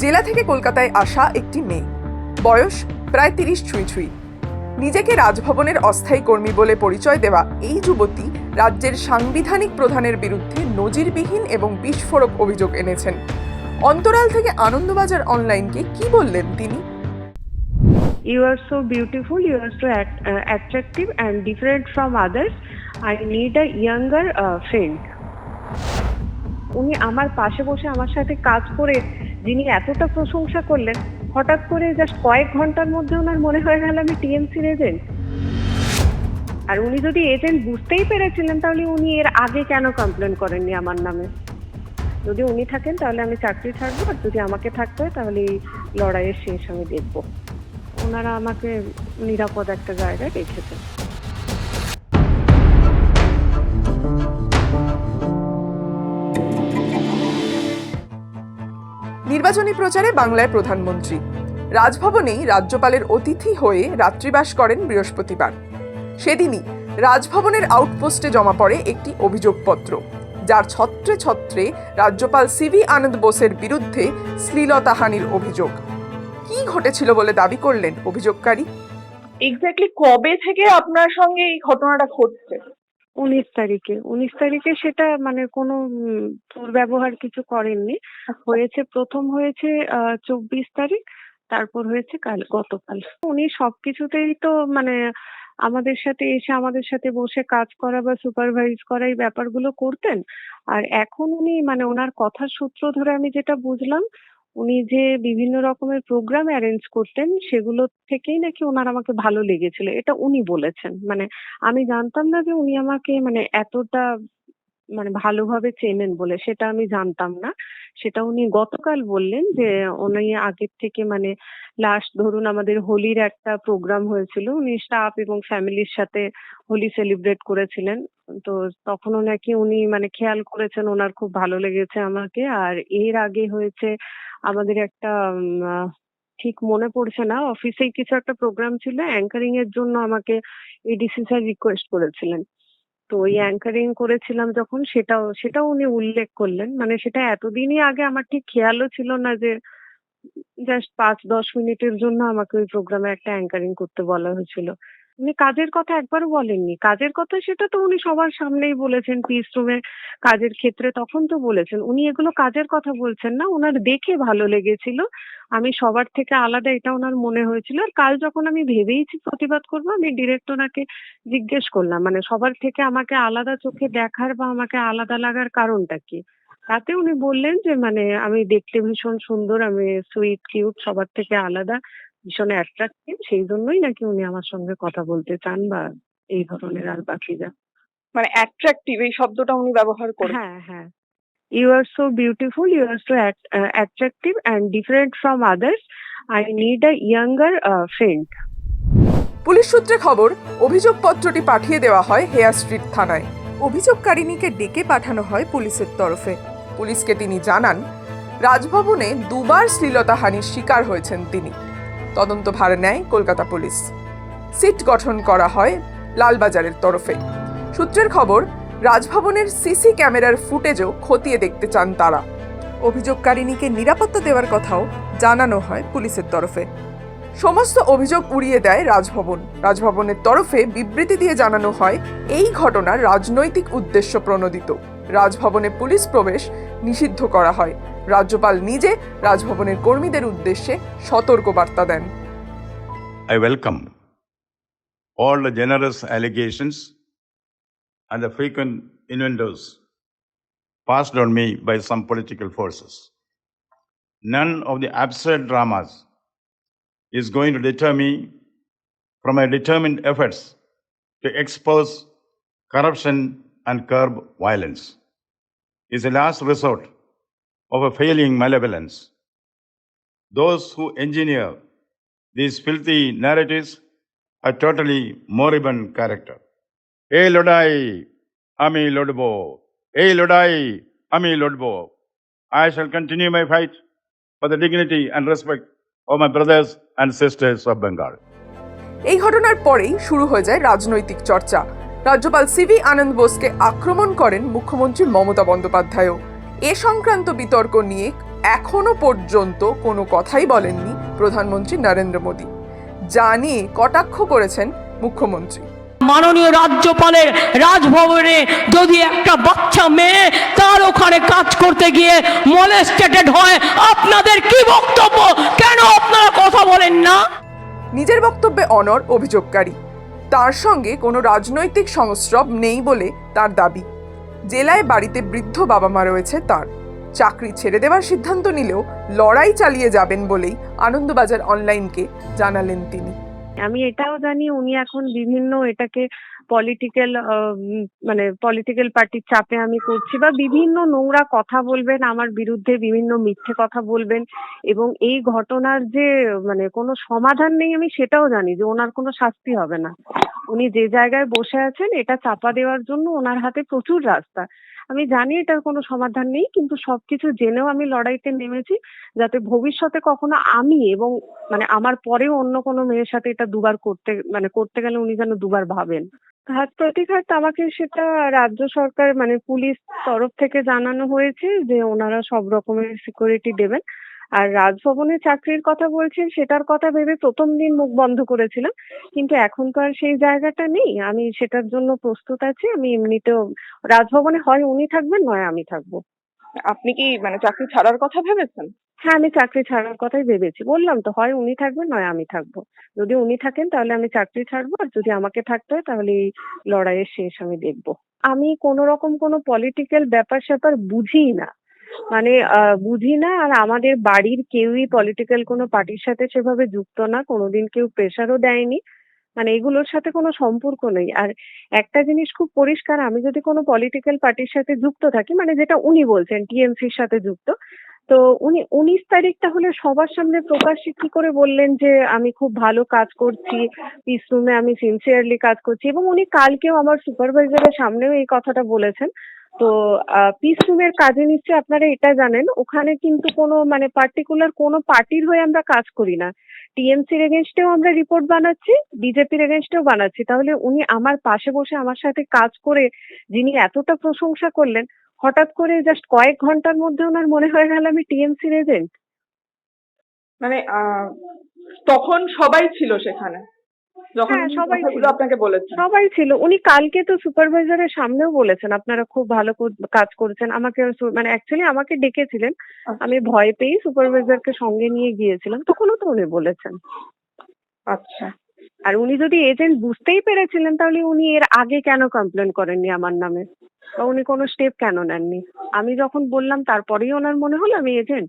জেলা থেকে কলকাতায় আসা একটি মেয়ে বয়স প্রায় তিরিশ ছুঁই ছুঁই নিজেকে রাজভবনের অস্থায়ী কর্মী বলে পরিচয় দেওয়া এই যুবতী রাজ্যের সাংবিধানিক প্রধানের বিরুদ্ধে নজিরবিহীন এবং বিস্ফোরক অভিযোগ এনেছেন অন্তরাল থেকে আনন্দবাজার অনলাইনকে কি বললেন তিনি You are so beautiful, you are so at, uh, attractive and different from others. I need a younger uh, friend. উনি আমার পাশে বসে আমার সাথে কাজ করে যিনি এতটা প্রশংসা করলেন, হঠাৎ করে জাস্ট কয়েক ঘণ্টার মধ্যে ওনার মনে হয়ে গেল আমি টিএমসির এজেন্ট আর উনি যদি এজেন্ট বুঝতেই পেরেছিলেন, তাহলে উনি এর আগে কেন কমপ্লেন করেননি আমার নামে? যদি উনি থাকেন, তাহলে আমি চাকরি ছাড়বো, আর যদি আমাকে থাকতে হয়, তাহলে এই লড়াইয়ের শেষ আমি দেখব। ওনারা আমাকে নিরাপদ একটা জায়গায় রেখেছেন। নির্বাচনী প্রচারে বাংলায় প্রধানমন্ত্রী। রাজভবনেই রাজ্যপালের অতিথি হয়ে রাত্রিবাস করেন বৃহস্পতিবার। সেদিনই রাজভবনের আউটপোস্টে জমা পড়ে একটি অভিযোগপত্র, যার ছত্রে ছত্রে রাজ্যপাল সিভি আনন্দ বোসের বিরুদ্ধে শ্লীলতাহানির অভিযোগ। কি ঘটেছিল বলে দাবি করলেন অভিযোগকারী? এক্স্যাক্টলি কবে থেকে আপনার সঙ্গে এই ঘটনাটা ঘটছে? উনিশ তারিখে। উনিশ তারিখে সেটা মানে কোনো দুর্ব্যবহার কিছু করেননি। হয়েছে প্রথম হয়েছে চব্বিশ তারিখ তারপর হয়েছে কাল গতকাল। উনি সবকিছুতেই তো মানে আমাদের সাথে এসে আমাদের সাথে বসে কাজ করা বা সুপারভাইজ করা এই ব্যাপারগুলো করতেন। আর এখন উনি মানে ওনার কথার সূত্র ধরে আমি যেটা বুঝলাম উনি যে বিভিন্ন রকমের প্রোগ্রাম অ্যারেঞ্জ করতেন, সেগুলো থেকেই নাকি ওনার আমাকে ভালো লেগেছিল। এটা উনি বলেছেন। মানে আমি জানতাম না যে উনি আমাকে মানে এতটা মানে ভালোভাবে চেনেন বলে, সেটা আমি জানতাম না। সেটা উনি গতকাল বললেন যে উনি আগের থেকে মানে লাস্ট ধরুন আমাদের হোলির একটা প্রোগ্রাম হয়েছিল, উনি স্টাফ এবং ফ্যামিলির সাথে হোলি সেলিব্রেট করেছিলেন। তো তখনও নাকি উনি মানে খেয়াল করেছেন, ওনার খুব ভালো লেগেছে আমাকে। আর এর আগে হয়েছে আমাদের একটা ঠিক মনে পড়ছে না। অফিসেই কিছু একটা প্রোগ্রাম ছিল অ্যাঙ্কারিং এর জন্য আমাকে এডিসি স্যার রিকোয়েস্ট করেছিলেন। তো ওই অ্যাঙ্কারিং করেছিলাম যখন সেটাও সেটাও উনি উল্লেখ করলেন। মানে সেটা এতদিনই আগে আমার ঠিক খেয়ালও ছিল না যে জাস্ট পাঁচ দশ মিনিটের জন্য আমাকে ওই প্রোগ্রামে একটা অ্যাঙ্কারিং করতে বলা হয়েছিল। উনি কাজের কথা একবারও বলেননি। কাজের কথা সেটা তো উনি সবার সামনেই বলেছেন পিস রুমে কাজের ক্ষেত্রে তখন তো বলেছেন। উনি এগুলো কাজের কথা বলছেন না ওনার দেখে ভালো লেগেছিল। আমি সবার থেকে আলাদা, এটা ওনার মনে হয়েছিল। আর কাল যখন আমি ভেবেইছি প্রতিবাদ করব, আমি ডিরেক্ট ওনাকে জিজ্ঞেস করলাম মানে সবার থেকে আমাকে আলাদা চোখে দেখার বা আমাকে আলাদা লাগার কারণটা কি? তাতে উনি বললেন যে মানে আমি দেখতে ভীষণ সুন্দর, আমি সুইট কিউট সবার থেকে আলাদা। ভীষণ অ্যাট্রাক্টিভ সেই জন্যই নাকি উনি আমার সঙ্গে কথা বলতে চান বা এই ধরনের আর বাকি যা মানে অ্যাট্রাকটিভ এই শব্দটা উনি ব্যবহার করেন। হ্যাঁ হ্যাঁ। You are so beautiful you are so attractive and different from others I need a younger friend police সূত্রে খবর অভিযোগপত্রটি পাঠিয়ে দেওয়া হয় হেয়ার স্ট্রিট থানায়। অভিযোগকারিণীকে ডেকে পাঠানো হয় পুলিশের তরফে। পুলিশকে তিনি জানান রাজভবনে দুবার শ্লীলতাহানির শিকার হয়েছেন তিনি। তদন্ত ভার নেয় কলকাতা পুলিশ। সিট গঠন করা হয় লালবাজারের তরফে। সূত্রের খবর, রাজভবনের সিসি ক্যামেরার ফুটেজও খতিয়ে দেখতে চান তারা। অভিযোগকারিণীকে নিরাপত্তা দেওয়ার কথাও জানানো হয় পুলিশের তরফে। সমস্ত অভিযোগ উড়িয়ে দেয় রাজভবন। রাজভবনের তরফে বিবৃতি দিয়ে জানানো হয়, এই ঘটনার রাজনৈতিক উদ্দেশ্য প্রণোদিত। রাজভবনে পুলিশ প্রবেশ নিষিদ্ধ করা হয়। রাজ্যপাল নিজে রাজভবনের কর্মীদের উদ্দেশ্যে সতর্ক বার্তা দেন I welcome all the generous allegations and the frequent innuendos passed on me by some political forces. None of the absurd dramas is going to deter me from my determined efforts to expose corruption and curb violence. Is a last resort of a failing malevolence. Those who engineer these filthy narratives are totally moribund character. এই লড়াই আমি লড়ব এই লড়াই আমি লড়ব I shall continue my fight for the dignity and respect of my brothers and sisters of Bengal. এই ঘটনার পরেই শুরু হয়ে যায় রাজনৈতিক চর্চা রাজ্যপাল সিভি আনন্দ বোসকে আক্রমণ করেন মুখ্যমন্ত্রী মমতা বন্দ্যোপাধ্যায়ও এ সংক্রান্ত বিতর্ক নিয়ে এখনও পর্যন্ত কোনো কথাই বলেননি প্রধানমন্ত্রী নরেন্দ্র মোদী। যা নিয়ে কটাক্ষ করেছেন মুখ্যমন্ত্রী। মাননীয় রাজ্যপালের রাজভবনে যদি একটা বাচ্চা মেয়ে তার ওখানে কাজ করতে গিয়ে মলেস্টেটেড হয় আপনাদের কি বক্তব্য? কেন আপনারা কথা বলেন না? নিজের বক্তব্যে অনর অভিযোগকারী। তার সঙ্গে কোনো রাজনৈতিক সংস্রব নেই বলে তার দাবি। জেলায় বাড়িতে বৃদ্ধ বাবা মা রয়েছে তার। চাকরি ছেড়ে দেওয়ার সিদ্ধান্ত নিলেও লড়াই চালিয়ে যাবেন বলেই আনন্দবাজার অনলাইনকে জানালেন তিনি। আমি এটাও জানি উনি এখন বিভিন্ন এটাকে পলিটিক্যাল মানে পলিটিক্যাল পার্টির চাপে আমি করছি বা বিভিন্ন নোংরা কথা বলবেন, আমার বিরুদ্ধে বিভিন্ন মিথ্যে কথা বলবেন এবং এই ঘটনার যে মানে কোনো সমাধান নেই আমি সেটাও জানি যে ওনার কোনো শাস্তি হবে না। উনি যে জায়গায় বসে আছেন এটা চাপা দেওয়ার জন্য ওনার হাতে প্রচুর রাস্তা। আমি জানি এটার কোনো সমাধান নেই কিন্তু সবকিছু জেনেও আমি লড়াইতে নেমেছি যাতে ভবিষ্যতে কখনো আমি এবং মানে আমার পরেও অন্য কোনো মেয়ের সাথে এটা দুবার করতে মানে করতে গেলে উনি যেন দুবার ভাবেন। ঘাত প্রতিঘাত আমাকে সেটা রাজ্য সরকার মানে পুলিশ তরফ থেকে জানানো হয়েছে যে ওনারা সব রকমের সিকিউরিটি দেবেন। আর রাজভবনে চাকরির কথা বলছেন, সেটার কথা ভেবে প্রথম দিন মুখ বন্ধ করেছিলাম। কিন্তু এখন তো আর সেই জায়গাটা নেই। আমি সেটার জন্য প্রস্তুত আছি। আমি এমনিতেও, রাজভবনে হয় উনি থাকবেন, নয় আমি থাকব। আপনি কি মানে চাকরি ছাড়ার কথা ভেবেছেন? হ্যাঁ আমি চাকরি ছাড়ার কথাই ভেবেছি। বললাম তো, হয় উনি থাকবেন, নয় আমি থাকব। যদি উনি থাকেন, তাহলে আমি চাকরি ছাড়বো, আর যদি আমাকে থাকতে হয়, তাহলে এই লড়াইয়ের শেষ আমি দেখব। আমি কোনো রকম কোনো পলিটিক্যাল ব্যাপার স্যাপার বুঝি না। মানে বুঝি না, আর আমাদের বাড়ির কেউই পলিটিক্যাল কোনো পার্টির সাথে সেভাবে যুক্ত না, কোনোদিন কেউ প্রেশারও দেয়নি। মানে এগুলোর সাথে কোনো সম্পর্ক নেই। আর একটা জিনিস খুব পরিষ্কার, আমি যদি কোনো পলিটিক্যাল পার্টির সাথে যুক্ত থাকি মানে যেটা উনি বলছেন টিএমসির সাথে যুক্ত তো উনি, উনিশ তারিখ তাহলে সবার সামনে প্রকাশ্যে কি করে বললেন যে আমি খুব ভালো কাজ করছি পিস আমি সিনসিয়ারলি কাজ করছি? এবং উনি কালকেও আমার সুপারভাইজারের সামনেও এই কথাটা বলেছেন। তো পিস রুমের কাজে নিশ্চয়ই আপনারা এটা জানেন, ওখানে কিন্তু কোনো মানে পার্টিকুলার কোনো পার্টির হয়ে আমরা কাজ করি না। টিএমসির এগেনস্টেও আমরা রিপোর্ট বানাচ্ছি, বিজেপির এগেনস্টেও বানাচ্ছি। তাহলে উনি আমার পাশে বসে আমার সাথে কাজ করে, যিনি এতটা প্রশংসা করলেন হঠাৎ করে জাস্ট কয়েক ঘণ্টার মধ্যে ওনার মনে হয়ে গেল আমি টিএমসির এজেন্ট মানে তখন সবাই ছিল সেখানে। হ্যাঁ, সবাই ছিল। সবাই ছিল। উনি কালকে তো সুপারভাইজারের সামনেও বলেছেন আপনারা খুব ভালো কাজ করেছেন। আমাকে মানে অ্যাকচুয়ালি আমাকে ডেকেছিলেন। আমি ভয় পেয়েই সুপারভাইজারকে সঙ্গে নিয়ে গিয়েছিলাম। তখনও তো উনি বলেছেন। আচ্ছা। আর উনি যদি এজেন্ট বুঝতেই পেরেছিলেন তাহলে উনি এর আগে কেন কমপ্লেন করেননি আমার নামে? বা উনি কোনো স্টেপ কেন নেননি? আমি যখন বললাম, তারপরেই ওনার মনে হলো আমি এজেন্ট